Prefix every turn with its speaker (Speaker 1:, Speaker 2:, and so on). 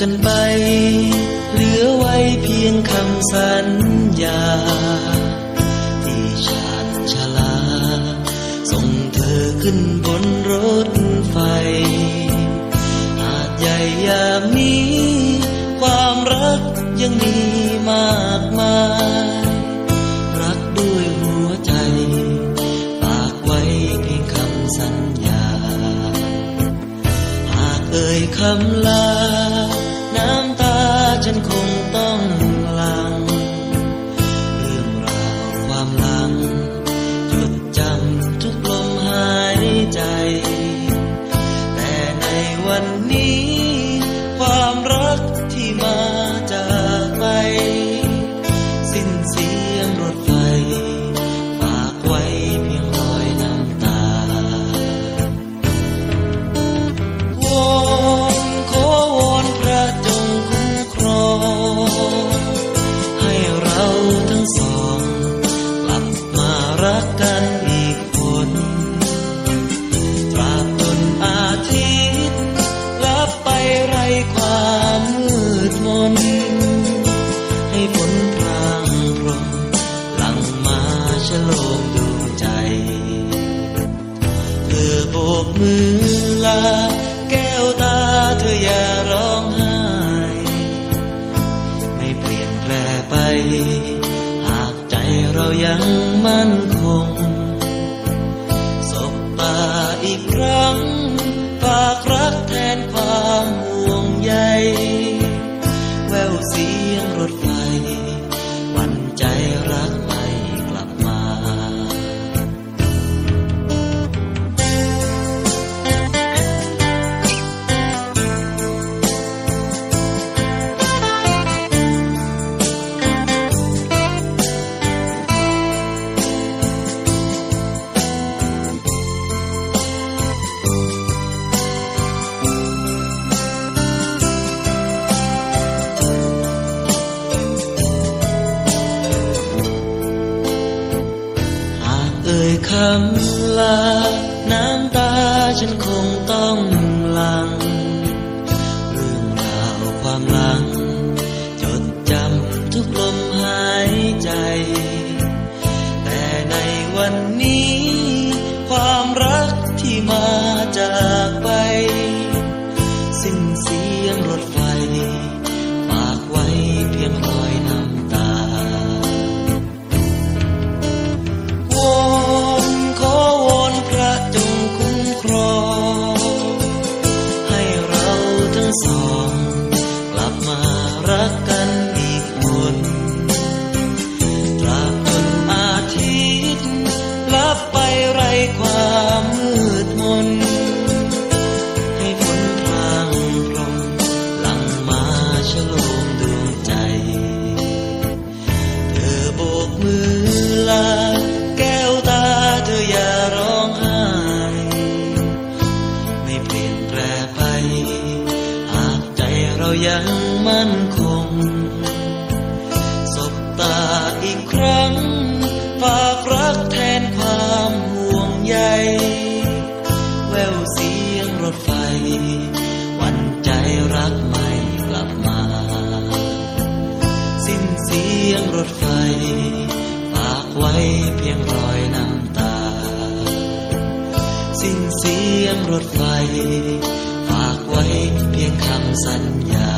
Speaker 1: กันไป เหลือไว้เพียงคำสัญญา ที่ชาญชาลา ส่งเธอขึ้นบนรถไฟ อาจใหญ่ยามนี้ ความรักยังมีมากมาย รักด้วยหัวใจฝากไว้เพียงคำสัญญา หากเอ่ยคำลา ฉันคงต้อง มือลา แก้วตาเธออย่าร้องไห้ ไม่เปลี่ยนแปลไป หากใจเรายังมั่นคง สบตาอีกครั้งำลา น้ำตาฉันคงต้องหลัง เรื่องราวความหลัง จดจำทุกลมหายใจ ยังมั่นคง สบตาอีกครั้ง ฝากรักแทนความห่วงใย แววเสียงรถไฟ วันใจรักไม่กลับมา สิ้นเสียงรถไฟ ฝากไว้เพียงรอยน้ำตา สิ้นเสียงรถไฟ ว้เพียงคำสัญญา